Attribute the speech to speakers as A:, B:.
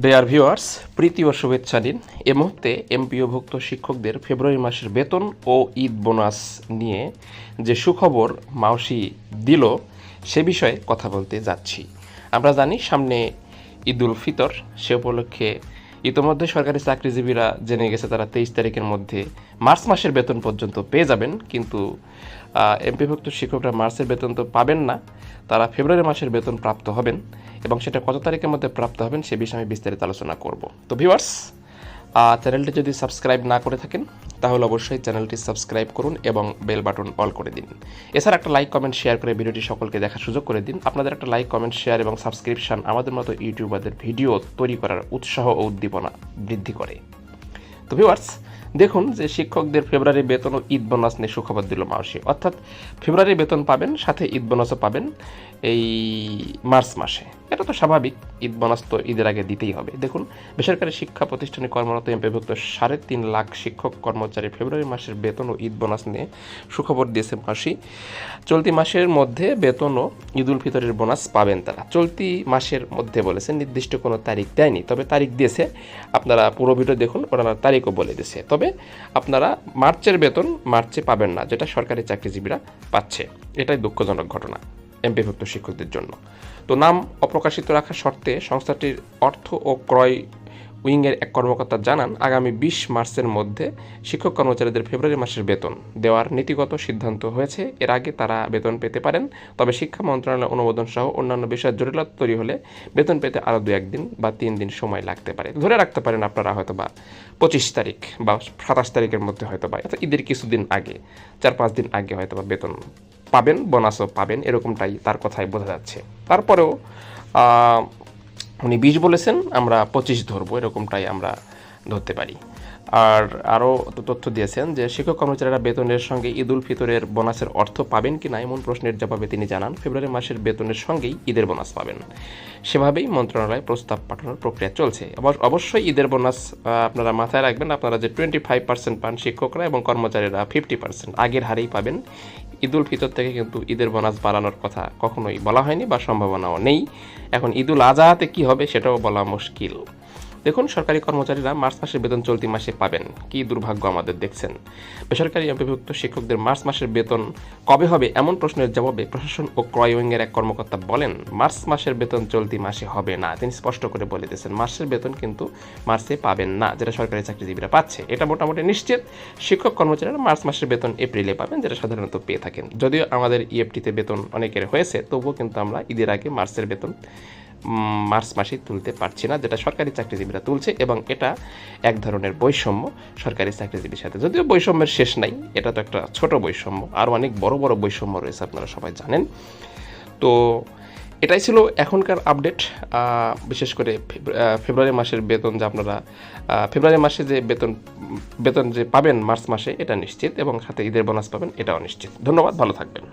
A: দেয়ার viewers প্রীতি ও শুভেচ্ছা দিন। এ মুহূর্তে এমপিওভুক্ত শিক্ষকদের ফেব্রুয়ারি মাসের বেতন ও ঈদ বোনাস নিয়ে যে সুখবর মাউসি দিল, সে বিষয়ে কথা বলতে যাচ্ছি। আমরা জানি সামনে ঈদুল ফিতর, সে উপলক্ষে ইতোমধ্যে সরকারি চাকরিজীবীরা জেনে গেছে তারা তেইশ তারিখের মধ্যে মার্চ মাসের বেতন পর্যন্ত পেয়ে যাবেন, কিন্তু এমপিভুক্ত শিক্ষকরা মার্চের বেতন তো পাবেন না, তারা ফেব্রুয়ারি মাসের বেতন প্রাপ্ত হবেন এবং সেটা কত তারিখের মধ্যে প্রাপ্ত হবেন সে বিষয়ে আমি বিস্তারিত আলোচনা করব। তো ভিউয়ার্স চ্যানেলটি যদি সাবস্ক্রাইব না করে থাকেন, তাহলে অবশ্যই চ্যানেলটি সাবস্ক্রাইব করুন এবং বেল বাটন অল করে দিন। এছাড়া একটা লাইক, কমেন্ট, শেয়ার করে ভিডিওটি সকলকে দেখার সুযোগ করে দিন। আপনাদের একটা লাইক, কমেন্ট, শেয়ার এবং সাবস্ক্রিপশন আমাদের মতো ইউটিউবারদের ভিডিও তৈরি করার উৎসাহ ও উদ্দীপনা বৃদ্ধি করে। তো ভিউয়ার্স, দেখুন যে শিক্ষকদের ফেব্রুয়ারি বেতন ও ঈদ বোনাস নিয়ে সুখবর দিল মাসে অর্থাৎ ফেব্রুয়ারি বেতন পাবেন, সাথে ঈদ বোনাসও পাবেন এই মার্চ মাসে। এটা তো স্বাভাবিক, ঈদ বোনাস তো ঈদের আগে দিতেই হবে। দেখুন, বেসরকারি শিক্ষা প্রতিষ্ঠানে কর্মরত এমপিভুক্ত সাড়ে তিন লাখ শিক্ষক কর্মচারী ফেব্রুয়ারি মাসের বেতন ও ঈদ বোনাস নিয়ে সুখবর দিয়েছে মাসি। চলতি মাসের মধ্যে বেতন ও ঈদুল ফিতরের বোনাস পাবেন তারা। চলতি মাসের মধ্যে বলেছে, নির্দিষ্ট কোনো তারিখ দেয়নি, তবে তারিখ দিয়েছে। আপনারা পুরো ভিডিও দেখুন, ওনারা তারিখও বলে দিয়েছে। তবে আপনারা মার্চের বেতন মার্চে পাবেন না, যেটা সরকারি চাকরিজীবীরা পাচ্ছে। এটাই দুঃখজনক ঘটনা। এমপিভুক্ত শিক্ষকদের জন্য। তো নাম অপ্রকাশিত রাখার শর্তে সংস্থাটির অর্থ ও ক্রয় উইংয়ের এক কর্মকর্তা জানান, আগামী বিশ মার্চের মধ্যে শিক্ষক কর্মচারীদের ফেব্রুয়ারি মাসের বেতন দেওয়ার নীতিগত সিদ্ধান্ত হয়েছে। এর আগে তারা বেতন পেতে পারেন, তবে শিক্ষা মন্ত্রণালয় অনুমোদন সহ অন্যান্য বিষয়ের জটিলতা তৈরি হলে বেতন পেতে আরও দু একদিন বা তিন দিন সময় লাগতে পারে। ধরে রাখতে পারেন আপনারা হয়তো বা পঁচিশ তারিখ বা সাতাশ তারিখের মধ্যে হয়তো বা ঈদের কিছুদিন আগে চার পাঁচ দিন আগে হয়তো বা বেতন পাবেন বোনাসও পাবেন, এরকমটাই তার কথাই বোঝা যাচ্ছে। তারপরেও উনি বিশ বলেছেন, আমরা পঁচিশ ধরবো, এরকমটাই আমরা ধরতে পারি। আর আরও তথ্য দিয়েছেন যে শিক্ষক কর্মচারীরা বেতনের সঙ্গে ঈদুল ফিতরের বোনাসের অর্থ পাবেন কি না এমন প্রশ্নের জবাবে তিনি জানান, ফেব্রুয়ারি মাসের বেতনের সঙ্গেই ঈদের বোনাস পাবেন। সেভাবেই মন্ত্রণালয়ে প্রস্তাব পাঠানোর প্রক্রিয়া চলছে। অবশ্যই ঈদের বোনাস আপনারা মাথায় রাখবেন, আপনারা যে টোয়েন্টি ফাইভ পার্সেন্ট পান শিক্ষকরা এবং কর্মচারীরা ফিফটি পার্সেন্ট আগের হারেই পাবেন। ঈদুল ফিতর থেকে কিন্তু ঈদের বোনাস বাড়ানোর কথা কখনোই বলা হয়নি বা সম্ভাবনাও নেই। এখন ঈদুল আজহাতে কি হবে সেটাও বলা মুশকিল। দেখুন, সরকারি কর্মচারীরা মার্চ মাসের বেতন চলতি মাসে পাবেন। কি দুর্ভাগ্য আমাদের দেখছেন। বেসরকারি অন্তর্ভুক্ত শিক্ষকদের মার্চ মাসের বেতন কবে হবে এমন প্রশ্নের জবাবে প্রশাসন ও ক্রয় উইংয়ের এক কর্মকর্তা বলেন, মার্চ মাসের বেতন চলতি মাসে হবে না। তিনি স্পষ্ট করে বলে দিয়েছেন, মার্চের বেতন কিন্তু মার্চে পাবেন না, যেটা সরকারি চাকরিজীবীরা পাচ্ছে। এটা মোটামুটি নিশ্চিত। শিক্ষক কর্মচারীরা মার্চ মাসের বেতন এপ্রিলে পাবেন, যেটা সাধারণত পেয়ে থাকেন। যদিও আমাদের ইএফটিতে বেতন অনেকের হয়েছে, তবুও কিন্তু আমরা ঈদের আগে মার্চের বেতন মার্চ মাসে তুলতে পারছি না, যেটা সরকারি চাকরিজীবীরা তুলছে এবং এটা এক ধরনের বৈষম্য সরকারি চাকরিজীবীর সাথে। যদিও বৈষম্যের শেষ নাই, এটা তো একটা ছোট বৈষম্য আর অনেক বড় বড় বৈষম্য রয়েছে, আপনারা সবাই জানেন। তো এটাই ছিল এখনকার আপডেট বিশেষ করে ফেব্রুয়ারি মাসের বেতন যে আপনারা ফেব্রুয়ারি মাসে যে বেতন বেতন যে পাবেন মার্চ মাসে, এটা নিশ্চিত এবং সাথে ঈদের বোনাস পাবেন, এটাও নিশ্চিত। ধন্যবাদ, ভালো থাকবেন।